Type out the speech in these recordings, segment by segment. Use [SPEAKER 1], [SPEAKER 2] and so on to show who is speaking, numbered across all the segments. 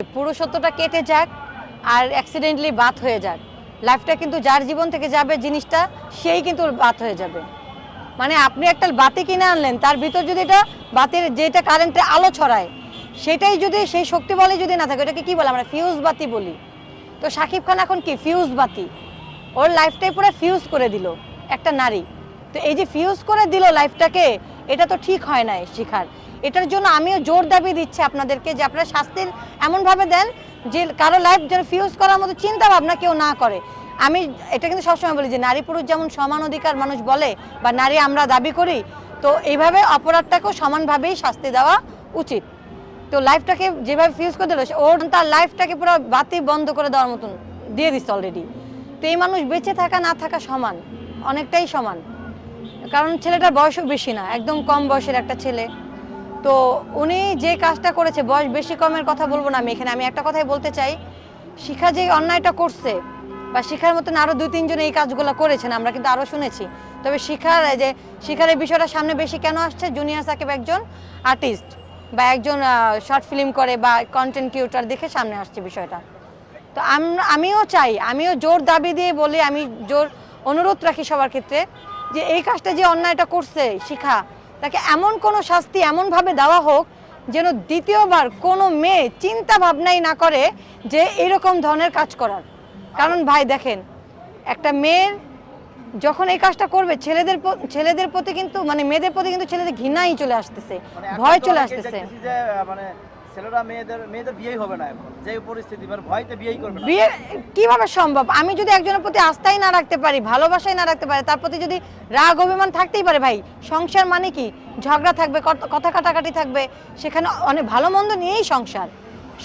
[SPEAKER 1] পুরুষত্বটা কেটে যাক আর অ্যাক্সিডেন্টলি বাত হয়ে যাক। লাইফটা কিন্তু যার জীবন থেকে যাবে, জিনিসটা সেই কিন্তু বাত হয়ে যাবে। মানে আপনি একটা বাতি কিনে আনলেন, তার ভিতর যদি এটা বাতির যেটা কারেন্টে আলো ছড়ায়, সেটাই যদি সেই শক্তি বলে যদি না থাকে ওটাকে কি বলে আমরা ফিউজ বাতি বলি? তো শাকিব খান এখন কি? ফিউজ বাতি। ওর লাইফটাই পুরো ফিউজ করে দিল একটা নারী। তো এই যে ফিউজ করে দিল লাইফটাকে এটা তো ঠিক হয় না শিখার। এটার জন্য আমিও জোর দাবি দিচ্ছি আপনাদেরকে যে আপনারা শাস্তির এমনভাবে দেন যে কারও লাইফ যেন ফিউজ করার মতো চিন্তা ভাবনা কেউ না করে। আমি এটা কিন্তু সবসময় বলি যে নারী পুরুষ যেমন সমান অধিকার মানুষ বলে বা নারী আমরা দাবি করি, তো এইভাবে অপরাধটাকেও সমানভাবেই শাস্তি দেওয়া উচিত। তো লাইফটাকে যেভাবে ফিউজ করে দিল, ওর তার লাইফটাকে পুরো বাতি বন্ধ করে দেওয়ার মতন দিয়ে দিচ্ছে অলরেডি তো এই মানুষ বেঁচে থাকা, না থাকা সমান, অনেকটাই সমান। কারণ ছেলেটার বয়সও বেশি না, একদম কম বয়সের একটা ছেলে। তো উনি যে কাজটা করেছে, বয়স বেশি কমের কথা বলব না আমি এখানে, আমি একটা কথাই বলতে চাই। শিখা যে অন্যায়টা করছে, বা শিখার মতন আরও দুই, তিনজন এই কাজগুলো করেছেন, আমরা কিন্তু আরও শুনেছি। তবে শিখার যে শিখার এই বিষয়টা সামনে বেশি কেন আসছে? জুনিয়র সাকিব একজন আর্টিস্ট, বা একজন শর্ট ফিল্ম করে বা কন্টেন্ট ক্রিয়েটর দেখে সামনে আসছে বিষয়টা। তো আম- আমিও চাই, আমিও জোর দাবি দিয়ে বলি, আমি জোর অনুরোধ রাখি সবার ক্ষেত্রে যে এই কাজটা যে অন্যায়টা করছে শিখা তাকে এমন কোনো শাস্তি এমনভাবে দেওয়া হোক যেন দ্বিতীয়বার কোনো মেয়ে চিন্তা ভাবনাই না করে যে এরকম ধরনের কাজ করার। কারণ ভাই দেখেন একটা মেয়ের যখন এই কাজটা করবে ছেলেদের ছেলেদের প্রতি কিন্তু মানে মেয়েদের প্রতি কিন্তু ছেলেদের ঘৃণাই চলে আসতেছে
[SPEAKER 2] মানে
[SPEAKER 1] ভয় চলে আসতেছে।
[SPEAKER 2] মানে ছেলেরা মেয়েদের মেয়েদের বিয়েই হবে না এখন। যে পরিস্থিতি মানে ভয়তে বিয়েই করবে
[SPEAKER 1] বিয়ে কীভাবে সম্ভব? আমি যদি একজনের প্রতি আস্থাই না রাখতে পারি, ভালোবাসাই না রাখতে পারি, তার প্রতি যদি রাগ, অভিমান থাকতেই পারে, ভাই, সংসার মানে কি? ঝগড়া থাকবে কথা কাটাকাটি থাকবে, সেখানে অনেক ভালো মন্দ নিয়েই সংসার।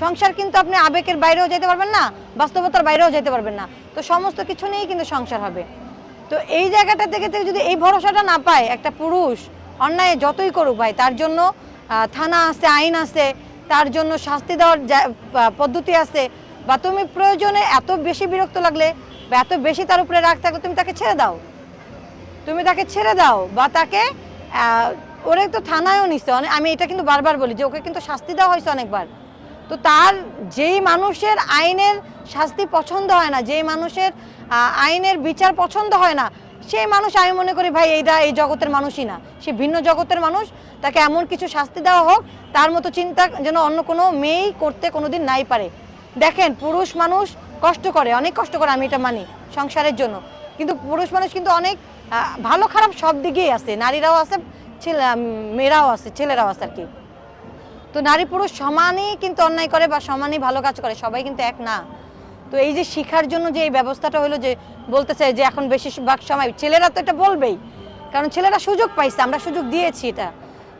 [SPEAKER 1] সংসার কিন্তু আপনি আবেগের বাইরেও যেতে পারবেন না, বাস্তবতার বাইরেও যেতে পারবেন না। তো সমস্ত কিছু নিয়েই কিন্তু সংসার হবে। তো এই জায়গাটা থেকে যদি এই ভরসাটা না পায়, একটা পুরুষ অন্যায় যতই করুক ভাই, তার জন্য থানা আছে, আইন আছে তার জন্য শাস্তি দেওয়ার পদ্ধতি আছে, বা তুমি প্রয়োজনে এত বেশি বিরক্ত লাগলে, বা এত বেশি তার উপরে রাগ থাকলে তুমি তাকে ছেড়ে দাও। তুমি তাকে ছেড়ে দাও, বা তাকে ওরে তো থানায়ও নিচ্ছে আমি এটা কিন্তু বারবার বলি যে ওকে কিন্তু শাস্তি দেওয়া হয়েছে অনেকবার। তো তার যেই মানুষের আইনের শাস্তি পছন্দ হয় না, যেই মানুষের আইনের বিচার পছন্দ হয় না সেই মানুষ আমি মনে করি ভাই এইটা এই জগতের মানুষই না। সে ভিন্ন জগতের মানুষ, তাকে এমন কিছু শাস্তি দেওয়া হোক, তার মতো চিন্তা যেন অন্য কোনো মেয়েই করতে কোনোদিন নাই পারে। দেখেন, পুরুষ মানুষ কষ্ট করে, অনেক কষ্ট করে, আমি এটা মানি সংসারের জন্য। কিন্তু পুরুষ মানুষ কিন্তু অনেক ভালো খারাপ সব দিকেই আছে। নারীরাও আছে, ছেলে মেয়েরাও আছে, ছেলেরাও আছে আর কি। তো নারী পুরুষ সমানই কিন্তু অন্যায় করে বা সমানই ভালো কাজ করে, সবাই কিন্তু এক না। তো এই যে শিখার জন্য যে এই ব্যবস্থাটা হলো যে বলতেছে যে এখন বেশিরভাগ সময় ছেলেরা তো এটা বলবেই, কারণ ছেলেরা সুযোগ পাইছে, আমরা সুযোগ দিয়েছি এটা।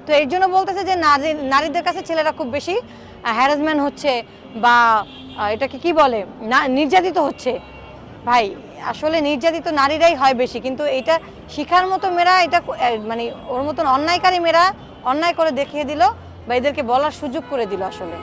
[SPEAKER 1] তো এই জন্য বলতেছে যে নারী, নারীদের কাছে ছেলেরা খুব বেশি হ্যারাসমেন্ট হচ্ছে বা এটাকে কি বলে? না, নির্যাতিত হচ্ছে। ভাই, আসলে নির্যাতিত নারীরাই হয় বেশি, কিন্তু এটা শিখার মতো মেয়েরা, এটা মানে ওর মতন অন্যায়কারী মেয়েরা অন্যায় করে দেখিয়ে দিল বা এদেরকে বলার সুযোগ করে দিল আসলে।